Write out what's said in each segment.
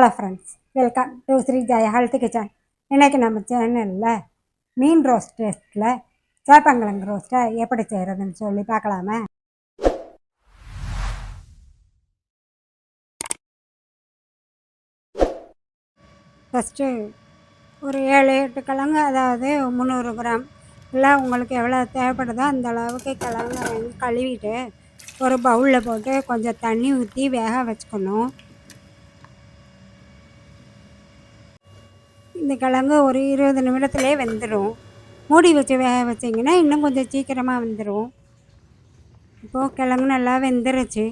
Hello friends welcome to Sri Jaya health kitchen இன்றைக்கி நம்ம சேனலில் மீன் ரோஸ்ட் டேஸ்ட்டில் சேப்பங்கிழங்கு ரோஸ்ட்டை எப்படி செய்கிறதுன்னு சொல்லி பார்க்கலாமே. ஃபஸ்ட்டு ஒரு ஏழு எட்டு கிழங்கு அதாவது முந்நூறு கிராம். இல்லை உங்களுக்கு எவ்வளோ தேவைப்படுதோ அந்த அளவுக்கு கிழங்கு வாங்கி கழுவிட்டு ஒரு பவுலில் போட்டு கொஞ்சம் தண்ணி ஊற்றி வேக வச்சுக்கணும். இந்த கிழங்கு ஒரு இருபது நிமிடத்துலேயே வெந்துடும் மூடி வச்சு வேக வச்சிங்கன்னா இன்னும் கொஞ்சம் சீக்கிரமாக வெந்துடும் இப்போது கிழங்கு நல்லா வெந்துருச்சு.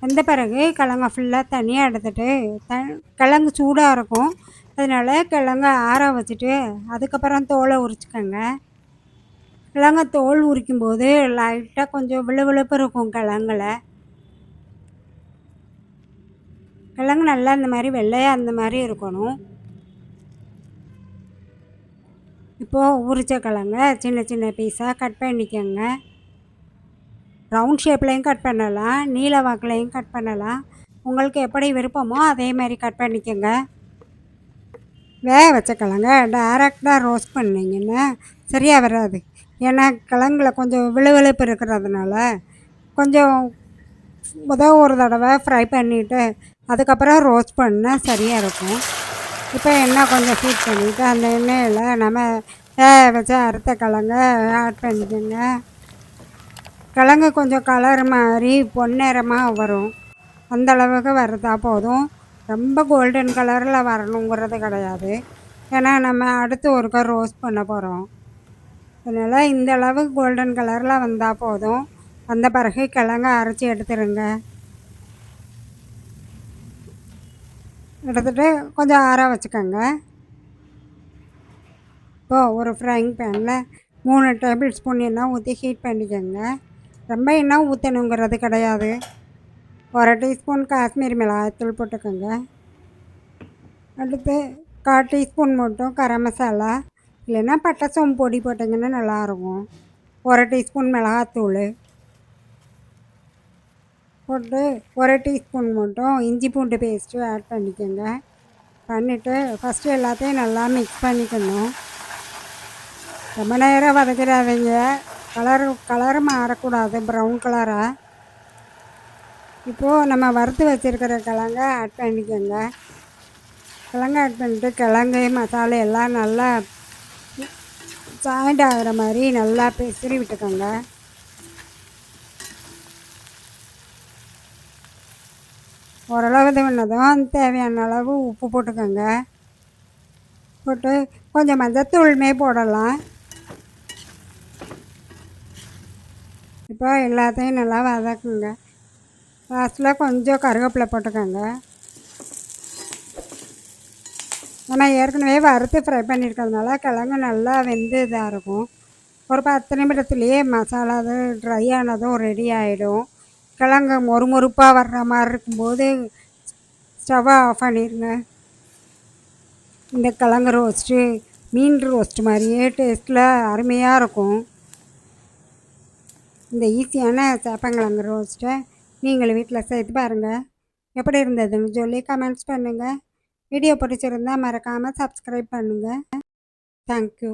வெந்த பிறகு கிழங்க ஃபுல்லாக தனியாக எடுத்துட்டு த கிழங்கு சூடாக இருக்கும். அதனால் கிழங்க ஆற வச்சுட்டு அதுக்கப்புறம் தோலை உரிச்சுக்கோங்க. கிழங்க தோல் உரிக்கும் போது லைட்டாக கொஞ்சம் விழுவிழுப்பு இருக்கும் கிழங்குல. கிழங்கு நல்லா இந்த மாதிரி வெள்ளையாக அந்த மாதிரி இருக்கணும். இப்போது உரிச்ச கிழங்க சின்ன சின்ன பீஸாக கட் பண்ணிக்கோங்க. ரவுண்ட் ஷேப்லேயும் கட் பண்ணலாம் நீல வாக்குலையும் கட் பண்ணலாம். உங்களுக்கு எப்படி விருப்பமோ அதே மாதிரி கட் பண்ணிக்கோங்க. வேக வச்ச கிழங்க டைரெக்டாக ரோஸ்ட் பண்ணிங்கன்னா சரியாக வராது. ஏன்னா கிழங்குல கொஞ்சம் விழுவிழுப்பு இருக்கிறதுனால கொஞ்சம் முதல் ஒரு தடவை ஃப்ரை பண்ணிவிட்டு அதுக்கப்புறம் ரோஸ்ட் பண்ணால் சரியாக இருக்கும். இப்போ எண்ணெய் கொஞ்சம் ஹீட் பண்ணிவிட்டு அந்த எண்ணெயில் நம்ம வேக வச்ச அறுத்த கிழங்க ஆட் பண்ணிக்கோங்க கிழங்கு கொஞ்சம் கலர் மாதிரி பொன்னிறமாக வரும். அந்தளவுக்கு வறுத்தா போதும். ரொம்ப கோல்டன் கலரில் வரணுங்கிறது கிடையாது. ஏன்னா நம்ம அடுத்து ஒருக்கா ரோஸ்ட் பண்ண போகிறோம் அதனால் இந்த அளவுக்கு கோல்டன் கலரில் வந்தால் போதும். வந்த பிறகு கிழங்க அரைச்சி எடுத்துருங்க. எடுத்துகிட்டு கொஞ்சம் ஆற வச்சுக்கோங்க. இப்போது ஒரு ஃப்ரைங் பேனில் மூணு டேபிள் ஸ்பூன் எண்ணெய் ஊற்றி ஹீட் பண்ணிக்கோங்க. ரொம்ப எண்ணெய் ஊற்றணுங்கிறது கிடையாது. ஒரு டீஸ்பூன் காஷ்மீர் மிளகாய்த்தூள் போட்டுக்கோங்க. அடுத்து கால் டீஸ்பூன் மட்டும் கரம் மசாலா இல்லைன்னா பட்டை சோம்பு பொடி போட்டிங்கன்னா நல்லாயிருக்கும் ஒரு டீஸ்பூன் மிளகாத்தூள் போட்டு ஒரு டீஸ்பூன் மட்டும் இஞ்சி பூண்டு பேஸ்ட்டு ஆட் பண்ணிக்கோங்க. பண்ணிவிட்டு ஃபஸ்ட்டு எல்லாத்தையும் நல்லா மிக்ஸ் பண்ணிக்கணும். ரொம்ப நேரம் வதக்கிறாதீங்க கலர் கலர் மாறக்கூடாது. ப்ரௌன் கலராக இப்போது நம்ம வறுத்து வச்சுருக்கிற கிழங்க ஆட் பண்ணிக்கோங்க. கிழங்கு ஆட் பண்ணிட்டு கிழங்கு மசாலா எல்லாம் நல்லா ஜாயிண்ட் ஆகிற மாதிரி நல்லா பிசிறி விட்டுக்கோங்க. ஓரளவு இது தேவையான அளவு உப்பு போட்டுக்கோங்க. போட்டு கொஞ்சம் மஞ்சத்தூள்மே போடலாம். இப்போ எல்லாத்தையும் நல்லா வதக்குங்க. லாஸ்ட்டில் கொஞ்சம் கருவேப்பிலை போட்டுக்கோங்க. ஆனால் ஏற்கனவே வறுத்து ஃப்ரை பண்ணியிருக்கிறதுனால கிழங்கு நல்லா வெந்து இதாக இருக்கும் ஒரு பத்து நிமிடத்துலேயே மசாலா அது ட்ரை ஆனதும் ரெடி ஆகிடும் கிழங்கு மொறுமொறுப்பாக வர்ற மாதிரி இருக்கும்போது ஸ்டவ்வை ஆஃப் பண்ணிடுங்க இந்த கிழங்கு ரோஸ்ட்டு மீன் ரோஸ்ட் மாதிரியே டேஸ்ட்டில் அருமையாக இருக்கும். இந்த ஈஸியான சேப்பங்கிழங்கு ரோஸ்ட்டை நீங்கள் வீட்டில் சேர்த்து பாருங்கள் எப்படி இருந்ததுன்னு சொல்லி கமெண்ட்ஸ் பண்ணுங்கள் வீடியோ பிடிச்சிருந்தால் மறக்காமல் சப்ஸ்கிரைப் பண்ணுங்கள் தேங்க்யூ